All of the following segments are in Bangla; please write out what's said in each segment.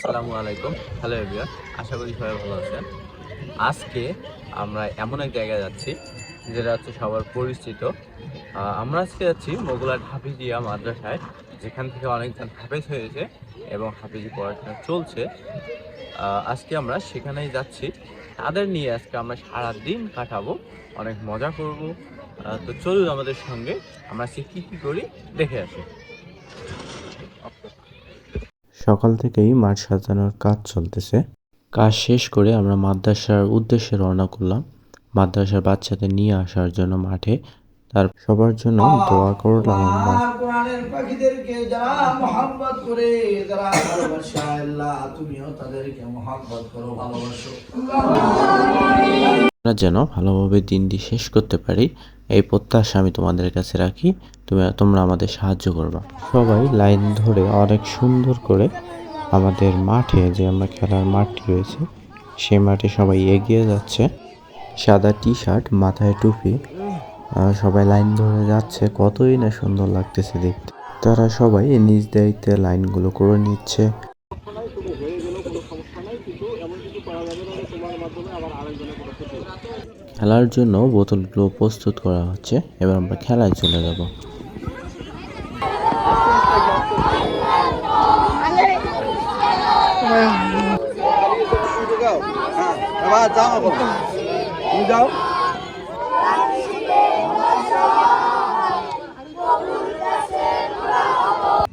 আসসালামু আলাইকুম। হ্যালো এভিয়ার আশা করি সবাই ভালো আছেন। আজকে আমরা এমন এক জায়গায় যাচ্ছি, যেটা হচ্ছে সবার পরিচিত। আমরা আজকে যাচ্ছি মোগলাট হাফিজিয়া মাদ্রাসায়, যেখান থেকে অনেকজন হাফেজ হয়েছে এবং হাফিজি পড়াশোনা চলছে। আজকে আমরা সেখানেই যাচ্ছি। তাদের নিয়ে আজকে আমরা সারা দিন কাটাবো, অনেক মজা করব। তো চলুন আমাদের সঙ্গে, আমরা আজকে কী কী করি, দেখে আসি। সকাল থেকেই মাঠ সাজানোর কাজ চলতেছে। কাজ শেষ করে আমরা মাদ্রাসার উদ্দেশ্যে রওনা করলাম। মাদ্রাসার বাচ্চাদের নিয়ে আসার জন্য মাঠে। তার সবার জন্য দোয়া করলাম আমরা। কোরআনের পাখিদেরকে যারা মোহাম্মত করে যারা ভালোবাসে আল্লাহ তুমিও তাদেরকে মোহাম্মত করো ভালোবাসো। আমরা যেন ভালোভাবে দিনটি শেষ করতে পারি। এই প্রত্যাশা আমি তোমাদের কাছে রাখি। তুমি, তোমরা আমাদের সাহায্য করবা। সবাই লাইন ধরে অনেক সুন্দর করে আমাদের মাঠে যে আমরা খেলার মাঠটি রয়েছে সে মাঠে সবাই এগিয়ে যাচ্ছে। সাদা টি শার্ট মাথায় টুপি সবাই লাইন ধরে যাচ্ছে। কতই না সুন্দর লাগতেছে দেখতে। তারা সবাই নিজ দায়িত্বে লাইনগুলো করে নিচ্ছে। খেলার জন্য বোতলগুলো প্রস্তুত করা হচ্ছে। এবার আমরা খেলায় চলে যাব।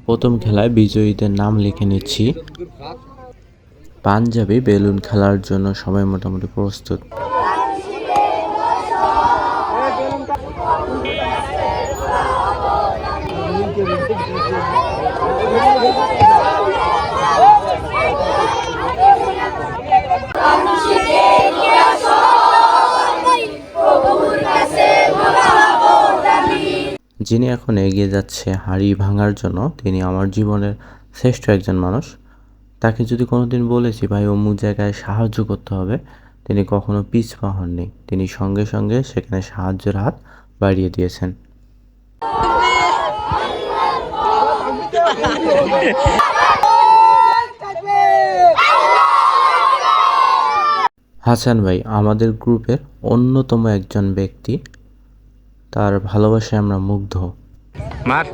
প্রথম খেলায় বিজয়ীদের নাম লিখে নিচ্ছি। পাঞ্জাবি বেলুন খেলার জন্য সবাই মোটামুটি প্রস্তুত। যিনি এখন এগিয়ে যাচ্ছে হাড়ি ভাঙার জন্য, তিনি আমার জীবনের শ্রেষ্ঠ একজন মানুষ। তাকে যদি কোনোদিন বলেছি, ভাই, অমুক জায়গায় সাহায্য করতে হবে, তিনি কখনো পিছপা হননি। তিনি সঙ্গে সঙ্গে সেখানে সাহায্যের হাত বাড়িয়ে দিয়েছেন। হাসান ভাই আমাদের গ্রুপের অন্যতম একজন ব্যক্তি তার ভালোবাসায় আমরা মুগ্ধ। মার।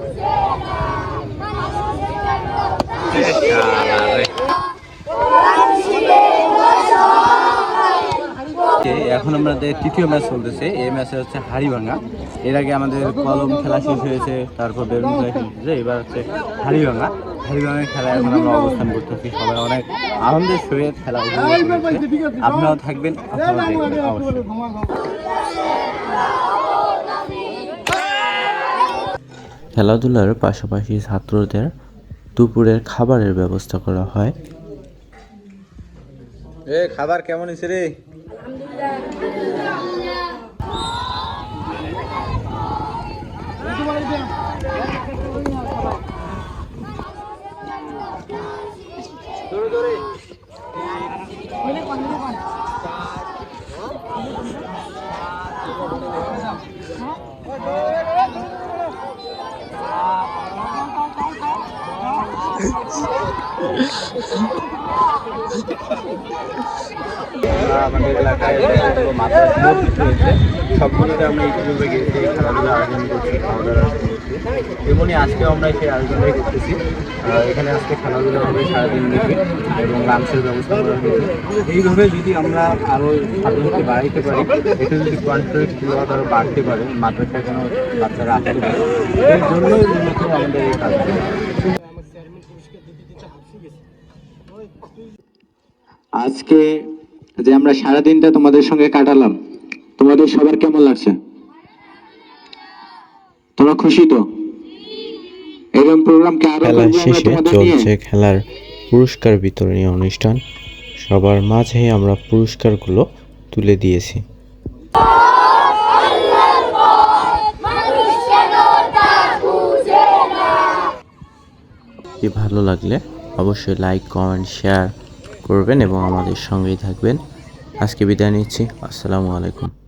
এখন আমাদের তৃতীয় ম্যাচ চলতেছে এই ম্যাচে হচ্ছে হাড়িভাঙা এর আগে আমাদের কলম খেলা শেষ হয়েছে তারপর বেলুন খেলা শেষ হয়েছে এবার হচ্ছে হাড়িভাঙা হাড়িভাঙার খেলা এখন আমরা অবস্থান করতেছি। সবাই অনেক আনন্দের সহিত খেলা আপনারাও থাকবেন আপনারাও দেখবেন খেলাধুলার পাশাপাশি ছাত্রদের দুপুরের খাবারের ব্যবস্থা করা হয়। এ খাবার কেমন হয়েছে রে? আমাদের এলাকায় যতগুলো মাদ্রাসা মসজিদ রয়েছে সবগুলোতে আমরা ইতিপূর্বে গিয়েছি খেলাধুলা আয়োজন করছি তেমনি আজকেও আমরা সেই আয়োজনটাই করতেছি। এখানে আজকে খেলাধুলা হবে সারাদিন এবং লাঞ্চের ব্যবস্থা করা হয়েছে এইভাবে যদি আমরা আরও সাধারণকে বাড়াইতে পারি এটা যদি কনফিডেন্স ফিল আরও বাড়তে পারে মাদ্রাসায় যেন বাচ্চারা আসতে পারে, এর জন্যই আমাদের এই কাজটা। আজকে যে আমরা সারা দিনটা তোমাদের সঙ্গে কাটালাম। তোমাদের সবার কেমন লাগছে? তোমরা খুশি তো? এরকম প্রোগ্রামকে আরও খেলা আমরা শেষে চলছে খেলার পুরস্কার বিতরণী অনুষ্ঠান। সবার মাঝে আমরা পুরস্কারগুলো তুলে দিয়েছি। ভালো লাগলে অবশ্যই লাইক কমেন্ট শেয়ার করবেন এবং আমাদের সঙ্গেই থাকবেন। আজকে বিদায় নিচ্ছি। আসসালামু আলাইকুম।